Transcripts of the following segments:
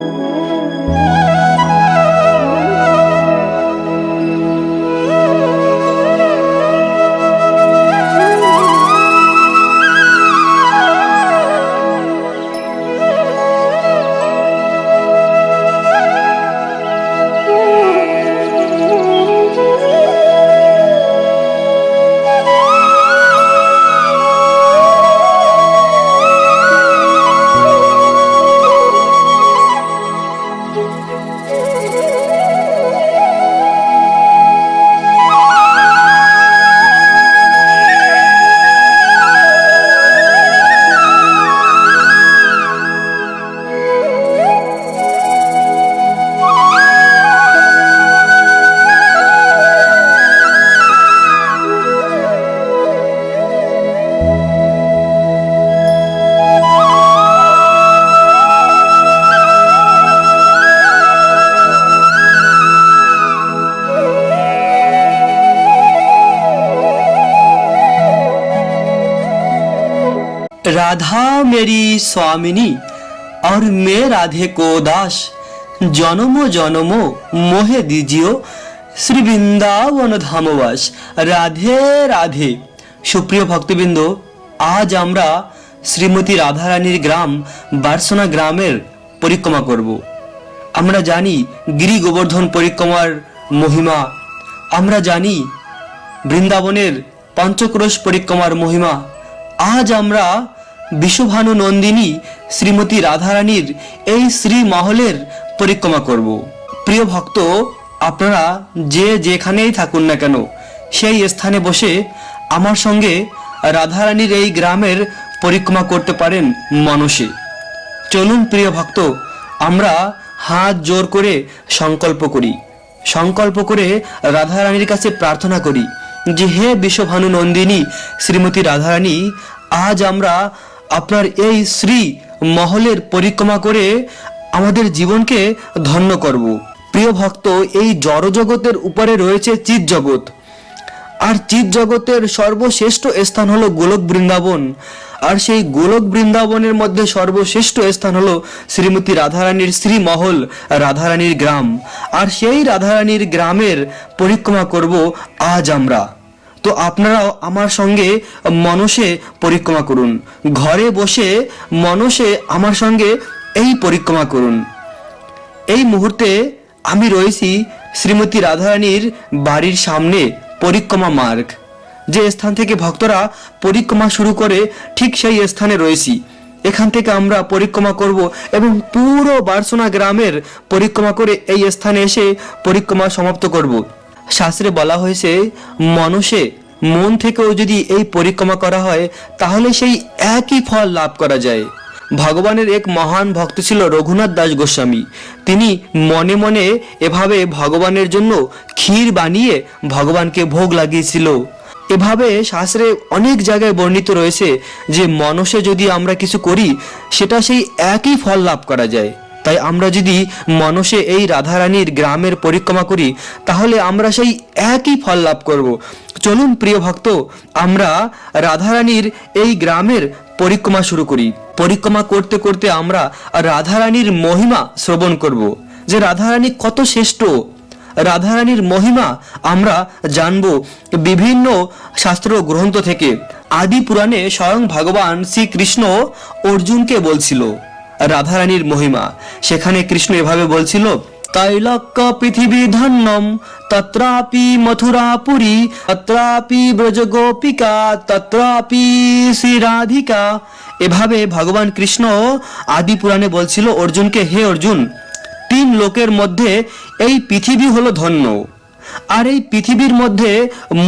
you Radha मेरी स्वामिनी और मैं राधे को दास জনম জনম মোহে দিজিও শ্রী বৃন্দাবন ধামবাস রাধে রাধে সুপ্রিয় ভক্তবৃন্দ আজ আমরা শ্রীমতী রাধারানীর গ্রাম বার্সনা গ্রামের পরিক্রমা করব আমরা জানি গিরি গোবর্ধন পরিক্রমার মহিমা আমরা জানি বৃন্দাবনের পঞ্চক্রোশ পরিক্রমার মহিমা আজ আমরা বিশ্বভানু নন্দিনী শ্রীমতী রাধারানীর এই শ্রী মহলের পরিক্রমা করব। প্রিয় ভক্ত, আপনারা যে যেখানেই থাকুন না কেন, সেই স্থানে বসে আমার সঙ্গে রাধারানীর এই গ্রামের পরিক্রমা করতে পারেন মানুষে চলুন প্রিয় ভক্ত, আমরা হাত জোর করে সংকল্প করি। সংকল্প করে রাধারানীর কাছে প্রার্থনা করি যে হে বিশ্বভানু নন্দিনী শ্রীমতী রাধারানী, আজ আমরা আপনার এই শ্রী মহলের পরিক্রমা করে আমাদের জীবনকে ধন্য করব। প্রিয় ভক্ত, এই জড়জগতের উপরে রয়েছে চিৎ জগৎ আর চিৎ জগতের সর্বশ্রেষ্ঠ স্থান হলো গোলক বৃন্দাবন। আর সেই গোলক বৃন্দাবনের মধ্যে সর্বশ্রেষ্ঠ স্থান হলো শ্রীমতী রাধারানীর শ্রীমহল, রাধারানীর গ্রাম। আর সেই রাধারানীর গ্রামের পরিক্রমা করব আজ আমরা। তো আপনারাও আমার সঙ্গে মনসে পরিক্রমা করুন। ঘরে বসে মনসে আমার সঙ্গে এই পরিক্রমা করুন। এই মুহূর্তে আমি রয়েছি শ্রীমতী রাধারানীর বাড়ির সামনে পরিক্রমা মার্গ। যে স্থান থেকে ভক্তরা পরিক্রমা শুরু করে ঠিক সেই স্থানে রয়েছি। এখান থেকে আমরা পরিক্রমা করব এবং পুরো বারসোনা গ্রামের পরিক্রমা করে এই স্থানে এসে পরিক্রমা সমাপ্ত করব। শাস্ত্রে বলা হয়েছে মনসে মন থেকেও যদি এই পরিক্রমা করা হয়, তাহলে সেই একই ফল লাভ করা যায়। ভগবানের এক মহান ভক্ত ছিল রঘুনাথ দাস গোস্বামী। তিনি মনে মনে এভাবে ভগবানের জন্য ক্ষীর বানিয়ে ভগবানকে ভোগ লাগিয়েছিল। এভাবে শাস্ত্রে অনেক জায়গায় বর্ণিত রয়েছে যে মনসে যদি আমরা কিছু করি, সেটা সেই একই ফল লাভ করা যায়। তাই আমরা যদি মনসে এই রাধারানীর গ্রামের পরিক্রমা করি, তাহলে আমরা সেই একই ফল লাভ করব। চলুন প্রিয় ভক্ত, আমরা রাধারানীর এই গ্রামের পরিক্রমা শুরু করি। পরিক্রমা করতে করতে আমরা রাধারানীর মহিমা শ্রবণ করব। যে রাধারানী কত শ্রেষ্ঠ, রাধারানীর মহিমা আমরা জানব বিভিন্ন শাস্ত্র গ্রন্থ থেকে। আদি পুরাণে স্বয়ং ভগবান শ্রীকৃষ্ণ অর্জুনকে বলছিল রাধারানীর মহিমা। সেখানে কৃষ্ণ এভাবে বলছিল তৈলক্য পৃথিবী ধন্যম, তত্রাপি মথুরাপুরী, তত্রাপি ব্রজ গোপিকা তত্রাপি শ্রী রাধিকা এভাবে ভগবান কৃষ্ণ আদি পুরাণে বলছিল, অর্জুনকে হে অর্জুন, তিন লোকের মধ্যে এই পৃথিবী হলো ধন্য, আর এই পৃথিবীর মধ্যে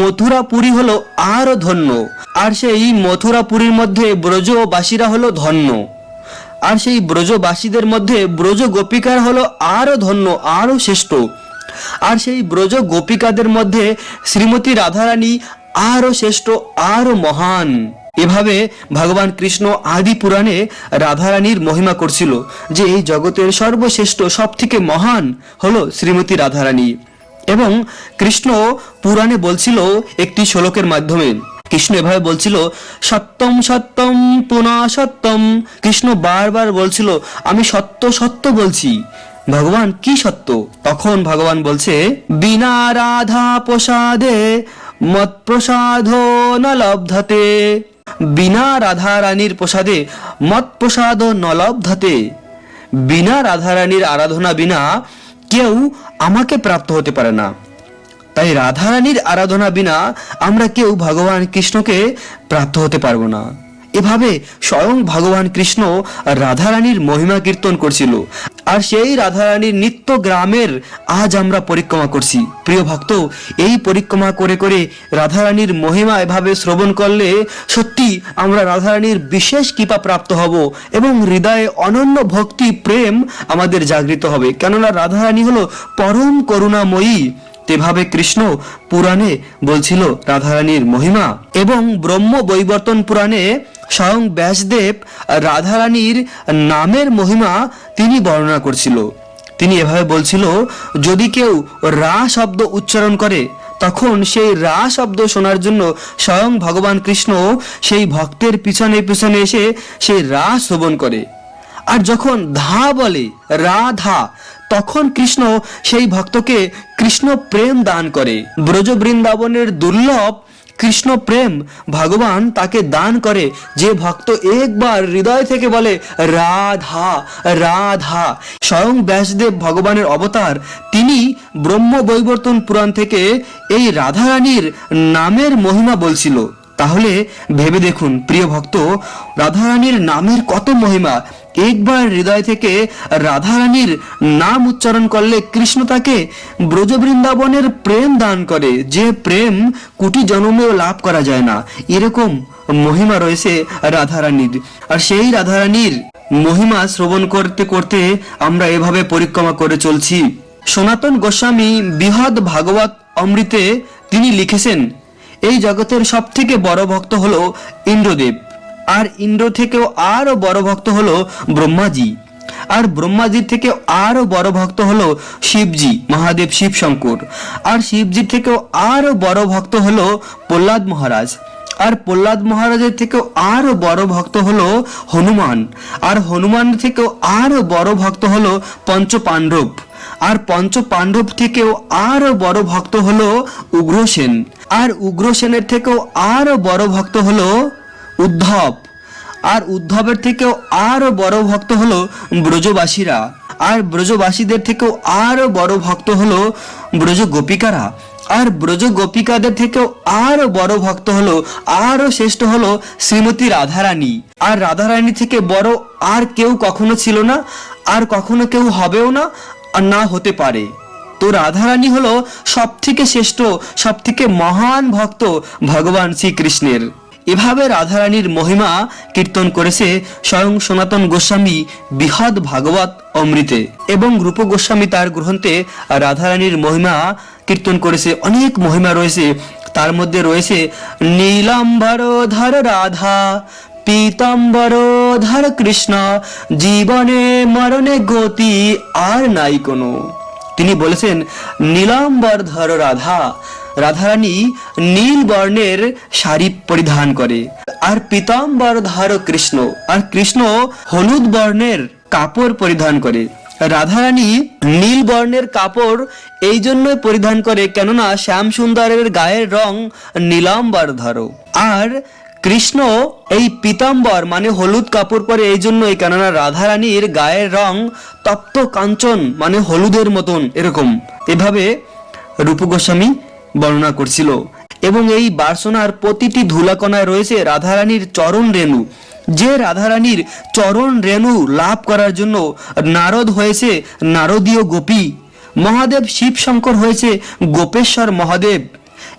মথুরাপুরী হলো আরও ধন্য, আর সেই মথুরাপুরীর মধ্যে ব্রজবাসীরা হলো ধন্য। আর সেই ব্রজবাসীদের মধ্যে ব্রজ গোপিকার হলো আরও ধন্য, আরও শ্রেষ্ঠ। আর সেই ব্রজ গোপিকাদের মধ্যে শ্রীমতী রাধারানী আরও শ্রেষ্ঠ, আরও মহান। এভাবে ভগবান কৃষ্ণ আদি পুরাণে রাধারানীর মহিমা করছিল যে এই জগতের সর্বশ্রেষ্ঠ সব থেকে মহান হলো শ্রীমতী রাধারানী। এবং কৃষ্ণ পুরাণে বলছিল একটি শ্লোকের মাধ্যমে কৃষ্ণ এভাবে বলছিল, সত্যম সত্যম, পুনঃ সত্যম। কৃষ্ণ বারবার বলছিল, আমি সত্য সত্য বলছি। ভগবান কি সত্য? তখন ভগবান বলছে, বিনা রাধা প্রসাদে মত প্রসাদ ন লব্ধতে। বিনা রাধা রানীর প্রসাদে মত প্রসাদ ন লব্ধতে। বিনা রাধা রানীর আরাধনা বিনা কেউ আমাকে প্রাপ্ত হতে পারে না। তাই রাধারানীর আরাধনা বিনা আমরা কেউ ভগবান কৃষ্ণকে প্রাপ্ত হতে পারব না। এভাবে স্বয়ং ভগবান কৃষ্ণ রাধারানীর মহিমা কীর্তন করছিল। আর সেই রাধারানীর নিত্য গ্রামের আজ আমরা পরিক্রমা করছি। প্রিয় ভক্ত, এই পরিক্রমা করে করে রাধারানীর মহিমা এভাবে শ্রবণ করলে সত্যি আমরা রাধারানীর বিশেষ কৃপা প্রাপ্ত হব এবং হৃদয়ে অনন্য ভক্তি, প্রেম আমাদের জাগৃত হবে। কেননা রাধারানী হলো পরম করুণাময়ী তেভাবে কৃষ্ণ পুরাণে বলছিল রাধারানীর মহিমা এবং ব্রহ্ম বৈবর্তন পুরাণে স্বয়ং ব্যাসদেব রাধারানীর নামের মহিমা তিনি বর্ণনা করছিল। তিনি এভাবে বলছিল, যদি কেউ রা শব্দ উচ্চারণ করে, তখন সেই রা শব্দ শোনার জন্য স্বয়ং ভগবান কৃষ্ণ সেই ভক্তের পিছনে পিছনে এসে সেই রা শ্রবণ করে। আর যখন ধা বলে, রাধা তখন কৃষ্ণ সেই ভক্তকে কৃষ্ণ প্রেম দান করে। ব্রজ বৃন্দাবনের দুর্লভ কৃষ্ণ প্রেম ভগবান তাকে দান করে। যে ভক্ত একবার হৃদয় থেকে বলে, রাধা রাধা। স্বয়ং ব্যাসদেব ভগবানের অবতার, তিনি ব্রহ্ম বৈবর্তন পুরাণ থেকে এই রাধারানীর নামের মহিমা বলছিল। তাহলে ভেবে দেখুন, প্রিয় ভক্ত, রাধারানীর নামের কত মহিমা। একবার হৃদয় থেকে রাধারানীর নাম উচ্চারণ করলে কৃষ্ণ তাকে ব্রজ বৃন্দাবনের প্রেম দান করে। যে প্রেম কোটি জন্মেও লাভ করা যায় না। এরকম মহিমা রয়েছে রাধারানীর। আর সেই রাধারানীর মহিমা শ্রবণ করতে করতে আমরা এভাবে পরিক্রমা করে চলছি। সনাতন গোস্বামী বৃহৎ ভাগবত অমৃতে তিনি লিখেছেন, এই জগতের সব থেকে বড় ভক্ত হলো ইন্দ্রদেব। আর ইন্দ্র থেকেও আরও বড় ভক্ত হলো ব্রহ্মাজি। আর ব্রহ্মাজির থেকে আরও বড় ভক্ত হলো শিবজি, মহাদেব শিব শঙ্কর আর শিবজির থেকেও আরও বড় ভক্ত হলো প্রহ্লাদ মহারাজ। আর প্রহ্লাদ মহারাজের থেকেও আরও বড় ভক্ত হলো হনুমান। আর হনুমান থেকেও আরও বড় ভক্ত হলো পঞ্চ পাণ্ডব আর পঞ্চ পাণ্ডব থেকেও আরও বড় ভক্ত হলো উগ্রসেন। আর উগ্রসেনের থেকেও আরও বড় ভক্ত হলো উদ্ধব। আর উদ্ধবের থেকেও আরও বড় ভক্ত হলো ব্রজবাসীরা। আর ব্রজবাসীদের থেকেও আরও বড় ভক্ত হলো ব্রজ গোপিকারা আর ব্রজ গোপিকাদের থেকেও আরও বড় ভক্ত হলো, আরও শ্রেষ্ঠ হলো শ্রীমতী রাধারানী। আর রাধারানী থেকে বড় আর কেউ কখনো ছিল না, আর কখনো কেউ হবেও না, আর না হতে পারে। তো রাধারানী হলো সব থেকে শ্রেষ্ঠ, সবথেকে মহান ভক্ত ভগবান শ্রীকৃষ্ণের। এভাবে রাধারানীর মহিমা কীর্তন করেছে স্বয়ং সনাতন গোস্বামী বৃহৎ ভাগবত অমৃতে। এবং রূপ গোস্বামী তার গ্রন্থে রাধারানীর মহিমা কীর্তন করেছে। অনেক মহিমা রয়েছে। তার মধ্যে রয়েছে নীলাম্বর ধর রাধা, পীতাম্বর ধর কৃষ্ণ, জীবনে মরণে গতি আর নাই কোনো। তিনি বলেছেন, নীলাম্বর ধর রাধা রাধারানী নীল বর্ণের শাড়ি পরিধান করে। আর পীতাম্বর ধর কৃষ্ণ, আর কৃষ্ণ হলুদ বর্ণের কাপড় পরিধান করে। রাধারানী নীল বর্ণের কাপড় এই জন্যই পরিধান করে কেননা শ্যাম সুন্দরের গায়ের রং নীলাম্বর ধরো। আর কৃষ্ণ এই পীতাম্বর মানে হলুদ কাপড় পরে এই জন্যই কেননা রাধারানীর গায়ের রং তপ্ত কাঞ্চন মানে হলুদের মতন এরকম। এভাবে রূপ গোস্বামী বর্ণনা করছিল। এবং এই বার্সনার প্রতিটি ধুলাকণায় রয়েছে রাধারানীর চরণ রেণু। যে রাধারানীর চরণ রেণু লাভ করার জন্য নারদ হয়েছে নারদীয় গোপী। মহাদেব শিবশঙ্কর হয়েছে গোপেশ্বর মহাদেব।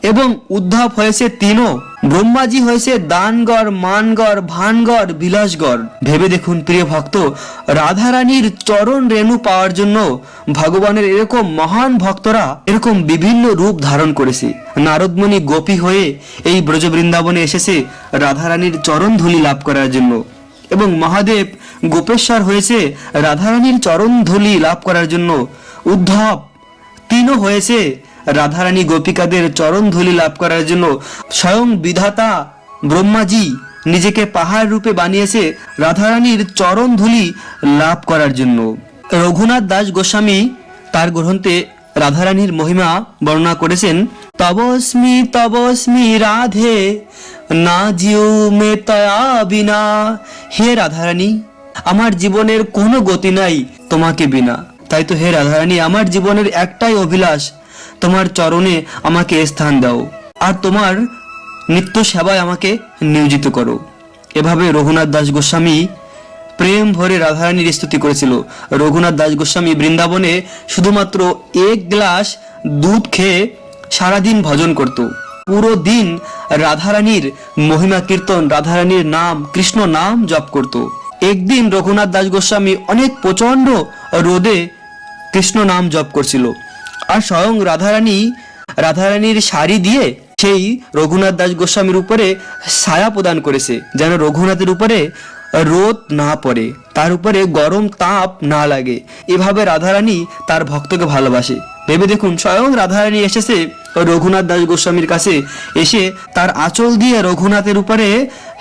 এবং উদ্ধব হয়েছে তিনও। ব্রহ্মাজি হয়েছে দানগড়, মানগড়, ভানগড়, বিলাসগড়। ভেবে দেখুন প্রিয় ভক্ত, রাধারানীর চরণ রেণু পাওয়ার জন্য ভগবানের এরকম মহান ভক্তরা এরকম বিভিন্ন রূপ ধারণ করেছে। নারদমণি গোপী হয়ে এই ব্রজ বৃন্দাবনে এসেছে রাধারানীর চরণ ধুলি লাভ করার জন্য। এবং মহাদেব গোপেশ্বর হয়েছে রাধারানীর চরণ ধুলি লাভ করার জন্য। উদ্ধব তিনও হয়েছে রাধারানী গোপিকাদের চরণ ধুলি লাভ করার জন্য স্বয়ং বিধাতা ব্রহ্মাজি নিজেকে পাহাড় রূপে বানিয়েছে রাধারানীর চরণ ধুলি লাভ করার জন্য। রঘুনাথ দাস গোস্বামী তার গ্রন্থে রাধারানীর মহিমা বর্ণনা করেছেন, তবস্মি তবস্মি রাধে, না জিও মে তয়া বিনা। হে রাধারানী, আমার জীবনের কোনো গতি নাই তোমাকে বিনা। তাই তো হে রাধারানী, আমার জীবনের একটাই অভিলাষ তোমার চরণে আমাকে স্থান দাও। আর তোমার নিত্য সেবায় আমাকে নিয়োজিত করো। এভাবে রঘুনাথ দাস গোস্বামী প্রেম ভরে রাধারানীর স্তুতি করেছিল। রঘুনাথ দাস গোস্বামী বৃন্দাবনে শুধুমাত্র এক গ্লাস দুধ খেয়ে সারাদিন ভজন করত। পুরো দিন রাধারানীর মহিমা কীর্তন, রাধারানীর নাম, কৃষ্ণ নাম জপ করত। একদিন রঘুনাথ দাস গোস্বামী অনেক প্রচণ্ড রোদে কৃষ্ণ নাম জপ করছিল। আর স্বয়ং রাধারানী, রাধারানীর শাড়ি দিয়ে সেই রঘুনাথ দাস গোস্বামীর উপরে ছায়া প্রদান করেছে, যেন রঘুনাথের উপরে রোদ না পড়ে, তার উপরে গরম তাপ না লাগে। এভাবে রাধারানী তার ভক্তকে ভালোবাসে। ভেবে দেখুন, স্বয়ং রাধারানী এসেছে রঘুনাথ দাস গোস্বামীর কাছে, এসে তার আঁচল দিয়ে রঘুনাথের উপরে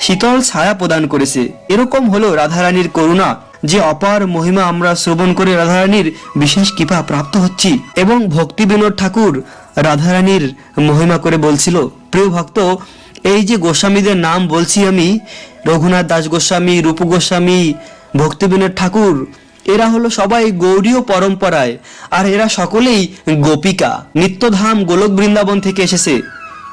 শীতল ছায়া প্রদান করেছে। এরকম হলো রাধারানীর করুণা। যে অপার মহিমা আমরা শ্রবণ করে রাধারানীর, বিশেষ কৃপা প্রাপ্ত হচ্ছি। এবং ভক্তি বিনোদ ঠাকুর রাধারানীর মহিমা করে বলছিল, প্রিয় ভক্ত, এই যে গোস্বামীদের নাম বলছি আমি, রঘুনাথ দাস গোস্বামী, রূপ গোস্বামী, ভক্তি বিনোদ ঠাকুর, এরা হলো সবাই গৌরীয় পরম্পরায়, আর এরা সকলেই গোপিকা, নিত্যধাম গোলক বৃন্দাবন থেকে এসেছে।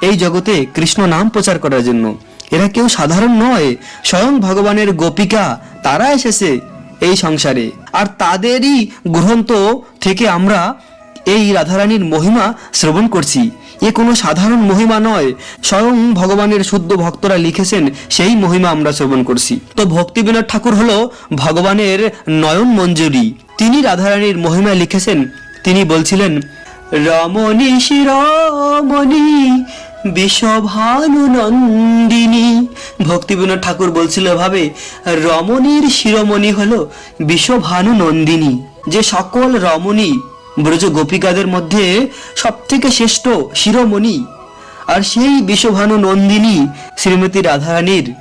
এই জগতে কৃষ্ণ নাম প্রচার করার জন্য। এরা কেউ সাধারণ নয়, স্বয়ং ভগবানের গোপিকা, তারা এসেছে। এই সংসারে। আর তাদেরই গ্রন্থ থেকে আমরা এই রাধারানীর মহিমা শ্রবণ করছি। এ কোনো সাধারণ মহিমা নয়, স্বয়ং ভগবানের শুদ্ধ ভক্তরা লিখেছেন, সেই মহিমা আমরা শ্রবণ করছি। তো ভক্তি বিনোদ ঠাকুর হলো ভগবানের নয়ন মঞ্জুরি। তিনি রাধারানীর মহিমা লিখেছেন। তিনি বলছিলেন, রমণী শিরমণি বিশ্বভানু নন্দিনী ভক্তি বিনোদ ঠাকুর বলছিল ভাবে রমণীর শিরোমণি হলো বিশ্বভানু নন্দিনী যে সকল রমণী ব্রজ গোপিকাদের মধ্যে সবথেকে শ্রেষ্ঠ শিরোমণি, আর সেই বিশ্বভানু নন্দিনী শ্রীমতী রাধারানীর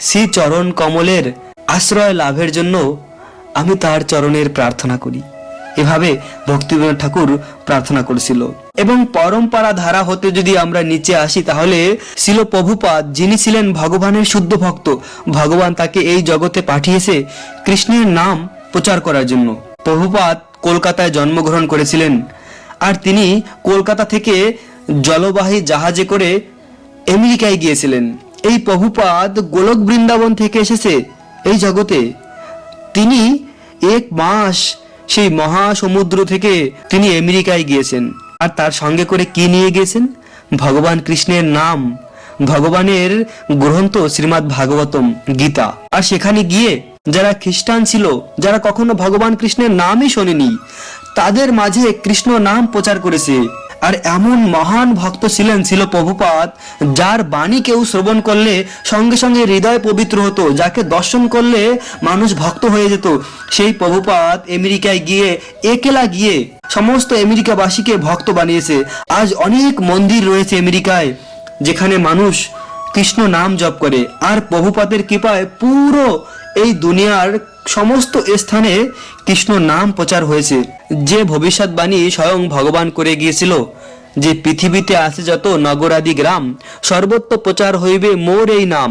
শ্রী চরণ কমলের আশ্রয় লাভের জন্য আমি তার চরণের প্রার্থনা করি। এভাবে ভক্তিবিনোদ ঠাকুর প্রার্থনা করেছিল। এবং পরম্পরা ধারা হতে যদি আমরা নিচে আসি, তাহলে ছিল প্রভুপাদ, যিনি ছিলেন ভগবানের শুদ্ধ ভক্ত, ভগবান তাকে এই জগতে পাঠিয়েছে কৃষ্ণের নাম প্রচার করার জন্য। প্রভুপাদ কলকাতায় জন্মগ্রহণ করেছিলেন। আর তিনি কলকাতা থেকে জলবাহী জাহাজে করে আমেরিকায় গিয়েছিলেন। এই প্রভুপাদ গোলক বৃন্দাবন থেকে এসেছে এই জগতে। তিনি এক মাস সেই মহাসমুদ্র থেকে তিনি আমেরিকায় গিয়েছেন। আর তার সঙ্গে করে কি নিয়ে গিয়েছেন? ভগবান কৃষ্ণের নাম। ভগবানের গ্রন্থ শ্রীমৎ ভাগবতম গীতা। আর সেখানে গিয়ে যারা খ্রিস্টান ছিল, যারা কখনো ভগবান কৃষ্ণের নামই শোনেনি, তাদের মাঝে কৃষ্ণ নাম প্রচার করেছে। আর এমন মহান ভক্ত ছিলেন, ছিল প্রভুপাত যার বাণী কেউ শ্রবণ করলে সঙ্গে সঙ্গে হৃদয় পবিত্র হতো, যাকে দর্শন করলে মানুষ ভক্ত হয়ে যেত। সেই প্রভুপাত আমেরিকায় গিয়ে, একেলা গিয়ে সমস্ত আমেরিকাবাসীকে ভক্ত বানিয়েছে। আজ অনেক মন্দির রয়েছে আমেরিকায়, যেখানে মানুষ কৃষ্ণ নাম জপ করে। আর প্রভুপাতের কৃপায় পুরো এই দুনিয়ার সমস্ত স্থানে কৃষ্ণ নাম প্রচার হয়েছে। যে ভবিষ্যৎবাণী স্বয়ং ভগবান করে গিয়েছিল, যে পৃথিবীতে আছে যত নগরাদি গ্রাম, সর্বত্র প্রচার হইবে মোর এই নাম।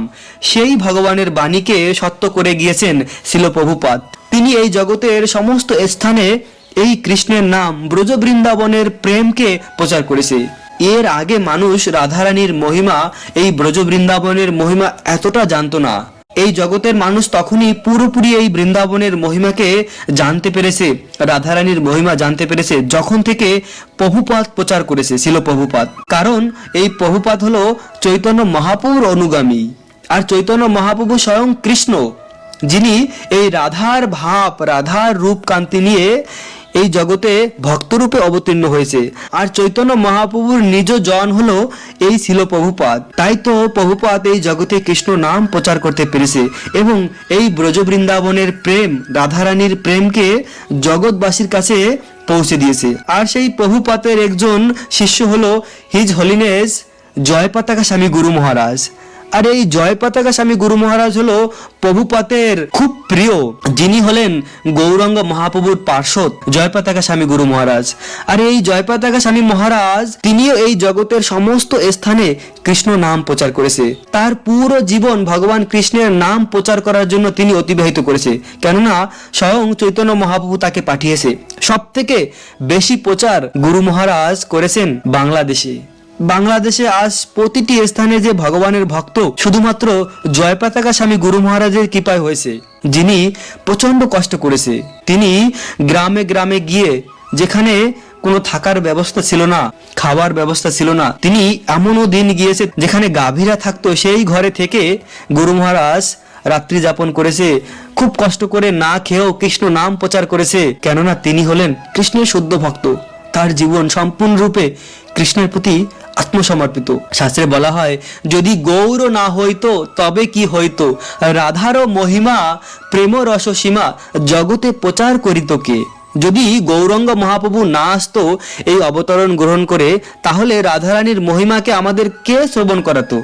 সেই ভগবানের বাণীকে সত্য করে গিয়েছেন শিল প্রভুপাত তিনি এই জগতের সমস্ত স্থানে এই কৃষ্ণের নাম ব্রজ বৃন্দাবনের প্রেমকে প্রচার করেছে। এর আগে মানুষ রাধারানীর মহিমা, এই ব্রজ বৃন্দাবনের মহিমা এতটা জানতো না। এই জগতের মানুষ তখনই পুরোপুরি এই বৃন্দাবনের মহিমাকে জানতে পেরেছে, রাধারানীর মহিমা জানতে পেরেছে, যখন থেকে প্রভুপাত প্রচার করেছে, ছিল প্রভুপাত কারণ এই প্রভুপাত হলো চৈতন্য মহাপুর অনুগামী। আর চৈতন্য মহাপ্রভু স্বয়ং কৃষ্ণ, যিনি এই রাধার ভাব, রাধার রূপকান্তি নিয়ে এই জগতে ভক্তরূপে অবতীর্ণ হয়েছে। আর চৈতন্য মহাপ্রভুর নিজ জন হলো এই ছিল প্রভুপাদ তাই তো প্রভুপাদ এই জগতে কৃষ্ণ নাম প্রচার করতে পেরেছে এবং এই ব্রজ বৃন্দাবনের প্রেম, রাধারানীর প্রেমকে জগৎবাসীর কাছে পৌঁছে দিয়েছে। আর সেই প্রভুপাতের একজন শিষ্য হলো হিজ হলিনেস জয় পতাকা স্বামী গুরু মহারাজ। আর এই জয় পতাকা স্বামী গুরু মহারাজ হলো প্রভুপাতের খুব প্রিয়। যিনি হলেন গৌরাঙ্গ মহাপ্রভুর পার্শ্বদ, জয় পতাকা স্বামী গুরু মহারাজ। আর এই জয় পতাকা স্বামী মহারাজ, তিনিও এই জগতের সমস্ত স্থানে কৃষ্ণ নাম প্রচার করেছে। তার পুরো জীবন ভগবান কৃষ্ণের নাম প্রচার করার জন্য তিনি অতিবাহিত করেছে। কেননা স্বয়ং চৈতন্য মহাপ্রভু তাকে পাঠিয়েছে। সব থেকে বেশি প্রচার গুরু মহারাজ করেছেন বাংলাদেশে। বাংলাদেশে আজ প্রতিটি স্থানে যে ভগবানের ভক্ত শুধুমাত্র জয় পতাকা স্বামী গুরু মহারাজের কৃপায় হয়েছে, যিনি প্রচণ্ড কষ্ট করেছে। তিনি গ্রামে গ্রামে গিয়ে যেখানে কোনো থাকার ব্যবস্থা ছিল না খাবার ব্যবস্থা ছিল না, তিনি এমনও দিন গিয়েছে যেখানে গাভীরা থাকতো, সেই ঘরে থেকে গুরু মহারাজ রাত্রি যাপন করেছে, খুব কষ্ট করে না খেয়েও কৃষ্ণ নাম প্রচার করেছে, কেননা তিনি হলেন কৃষ্ণের শুদ্ধ ভক্ত। তার জীবন সম্পূর্ণরূপে কৃষ্ণের প্রতি আত্মসমর্পিত। শাস্ত্রে বলা হয়, যদি গৌর না হইতো, তবে কি হইতো? রাধার মহিমা, প্রেম রস সীমা, জগতে প্রচার করিত কে? যদি গৌরঙ্গ মহাপ্রভু না আসতো, এই অবতরণ গ্রহণ করে, তাহলে রাধারানীর মহিমাকে আমাদের কে শ্রবণ করাতো?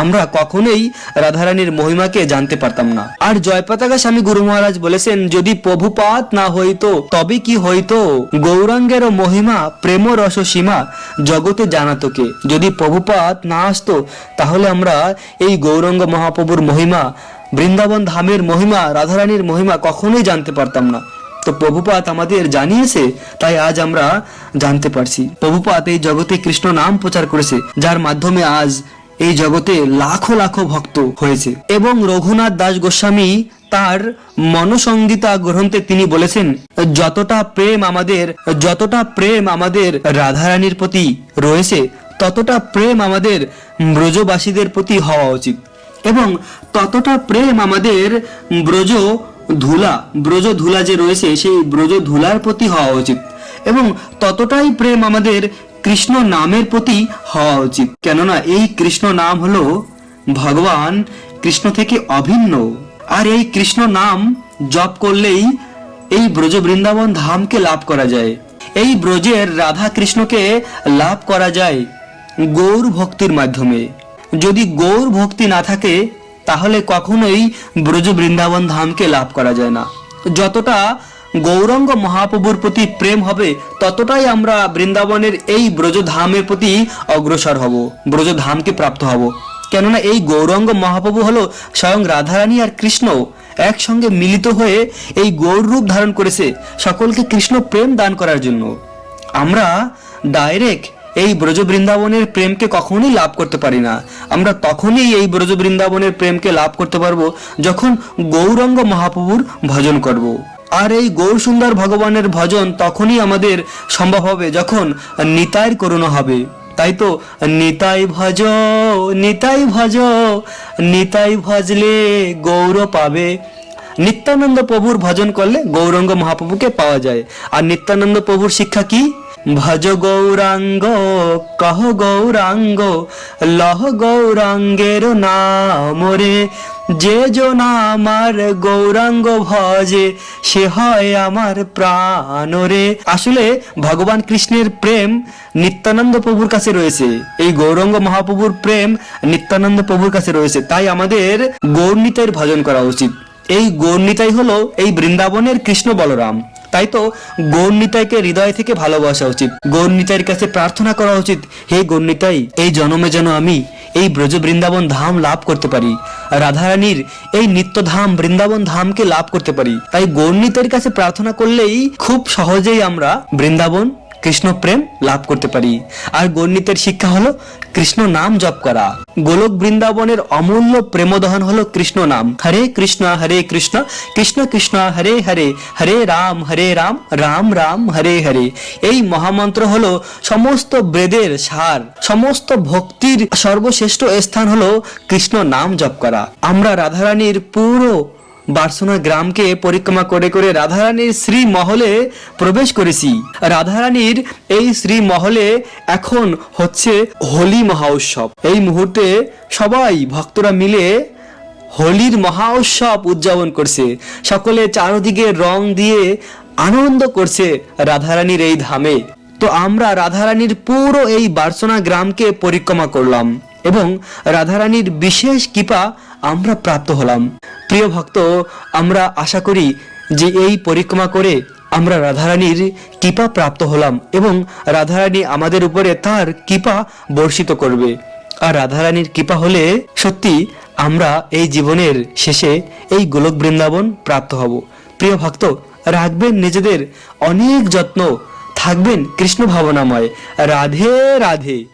আমরা কখনোই রাধারানীর মহিমাকে জানতে পারতাম না। আর জয় পতাকা স্বামী গুরু মহারাজ বলেছেন, যদি প্রভুপাত না হইতো, তবে কি হইতো? গৌরাঙ্গের মহিমা প্রেম রস সীমা, জগতে জানাতো কে? যদি প্রভুপাত না আসতো, তাহলে আমরা এই গৌরাঙ্গ মহাপ্রভুর মহিমা, বৃন্দাবন ধামের মহিমা, রাধারানীর মহিমা কখনোই জানতে পারতাম না। তো প্রভুপাত আমাদের জানিয়েছে, তাই আজ আমরা জানতে পারছি। প্রভুপাত এই জগতে কৃষ্ণ নাম প্রচার করেছে, যার মাধ্যমে আজ এই জগতে লাখো লাখো ভক্ত হয়েছে। এবং রঘুনাথ দাস গোস্বামী তার মনসংগীতা গ্রন্থে তিনি বলেছেন, যতটা প্রেম আমাদের, যতটা প্রেম আমাদের রাধারানীর প্রতি রয়েছে, ততটা প্রেম আমাদের ব্রজবাসীদের প্রতি হওয়া উচিত। এবং ততটা প্রেম আমাদের ব্রজ ধুলা ব্রজ ধুলা যে রয়েছে, সেই ব্রজ ধুলার প্রতি হওয়া উচিত। এবং ততটাই প্রেম আমাদের কৃষ্ণ নামের প্রতি হওয়া উচিত। কেননা এই কৃষ্ণ নাম হলো ভগবান কৃষ্ণ থেকে অভিন্ন। আর এই কৃষ্ণ নাম জপ করলেই এই ব্রজ বৃন্দাবন ধামকে লাভ করা যায়। এই ব্রজের রাধা কৃষ্ণকে লাভ করা যায় গৌর ভক্তির মাধ্যমে। যদি গৌর ভক্তি না থাকে, তাহলে কখনোই ব্রজ বৃন্দাবন ধামকে লাভ করা যায় না। যতটা গৌরঙ্গ মহাপ্রভুর প্রতি প্রেম হবে, ততটাই আমরা বৃন্দাবনের এই ব্রজধামের প্রতি অগ্রসর হব, ব্রজধামকে প্রাপ্ত হব। কেননা এই গৌরঙ্গ মহাপ্রভু হলো স্বয়ং রাধারানী আর কৃষ্ণ একসঙ্গে মিলিত হয়ে এই গৌর রূপ ধারণ করেছে সকলকে কৃষ্ণ প্রেম দান করার জন্য। আমরা ডাইরেক্ট এই ব্রজ বৃন্দাবনের প্রেমকে কখনোই লাভ করতে পারি না। আমরা তখনই এই ব্রজ বৃন্দাবনের প্রেমকে লাভ করতে পারব যখন গৌরঙ্গ মহাপ্রভুর ভজন করব। আর এই গৌর সুন্দর ভগবানের ভজন তখনই আমাদের সম্ভব হবে যখন নিতাইয়ের করুণা হবে। তাই তো? নিতাই ভজ নিতাই ভজ, নিতাই ভজলে গৌর পাবে। নিত্যানন্দ প্রভুর ভজন করলে গৌরঙ্গ মহাপ্রভুকে পাওয়া যায়। আর নিত্যানন্দ প্রভুর শিক্ষা কি? ভজ গৌরাঙ্গ, কহ গৌরাঙ্গ, লহ গৌরাঙ্গের নাম রে। যে জন আমার গৌরাঙ্গ ভজে, সে হয় আমার প্রাণ রে। আসলে ভগবান কৃষ্ণের প্রেম নিত্যানন্দ প্রভুর কাছে রয়েছে। এই গৌরঙ্গ মহাপ্রভুর প্রেম নিত্যানন্দ প্রভুর কাছে রয়েছে। তাই আমাদের গৌরনীতের ভজন করা উচিত। এই গৌরনীতাই হলো এই বৃন্দাবনের কৃষ্ণ বলরাম। তাই তো গৌরনিতাইকে হৃদয় থেকে ভালোবাসা উচিত। গৌরনিতাইয়ের কাছে প্রার্থনা করা উচিত, হে গৌরনিতাই, এই জন্মে যেন আমি এই ব্রজ বৃন্দাবন ধাম লাভ করতে পারি। রাধারানীর এই নিত্য ধাম বৃন্দাবন ধামকে লাভ করতে পারি। তাই গৌরনিতাইয়ের কাছে প্রার্থনা করলেই খুব সহজেই আমরা বৃন্দাবন কৃষ্ণ প্রেম লাভ করতে পারি। আর গণিতের শিক্ষা হলো কৃষ্ণ নাম জপ করা। গোলক বৃন্দাবনের অমূল্য প্রেমদহন হলো কৃষ্ণ নাম। হরে কৃষ্ণ হরে কৃষ্ণ কৃষ্ণ কৃষ্ণ, হরে হরে হরে রাম হরে রাম রাম রাম, হরে হরে। এই মহামন্ত্র হলো সমস্ত বেদের সার। সমস্ত ভক্তির সর্বশ্রেষ্ঠ স্থান হলো কৃষ্ণ নাম জপ করা। আমরা রাধারানীর পুরো বার্সোনা গ্রামকে পরিক্রমা করে করে রাধারানীর শ্রী মহলে প্রবেশ করেছি। রাধারানীর এই শ্রী মহলে এখন হচ্ছে হোলি মহা উৎসব। এই মুহূর্তে সবাই ভক্তরা মিলে হোলির মহা উৎসব উদযাপন করছে। সকলে চারদিকে রং দিয়ে আনন্দ করছে রাধারানীর এই ধামে। তো আমরা রাধারানীর পুরো এই বার্সনা গ্রামকে পরিক্রমা করলাম। এবং রাধারানীর বিশেষ কৃপা আমরা প্রাপ্ত হলাম। প্রিয় ভক্ত, আমরা আশা করি যে এই পরিক্রমা করে আমরা রাধারানীর কৃপা প্রাপ্ত হলাম এবং রাধারানী আমাদের উপরে তার কৃপা বর্ষিত করবে। আর রাধারানীর কৃপা হলে সত্যি আমরা এই জীবনের শেষে এই গোলক বৃন্দাবন প্রাপ্ত হব। প্রিয় ভক্ত, রাখবেন নিজেদের অনেক যত্ন, থাকবেন কৃষ্ণ ভাবনাময়। রাধে রাধে।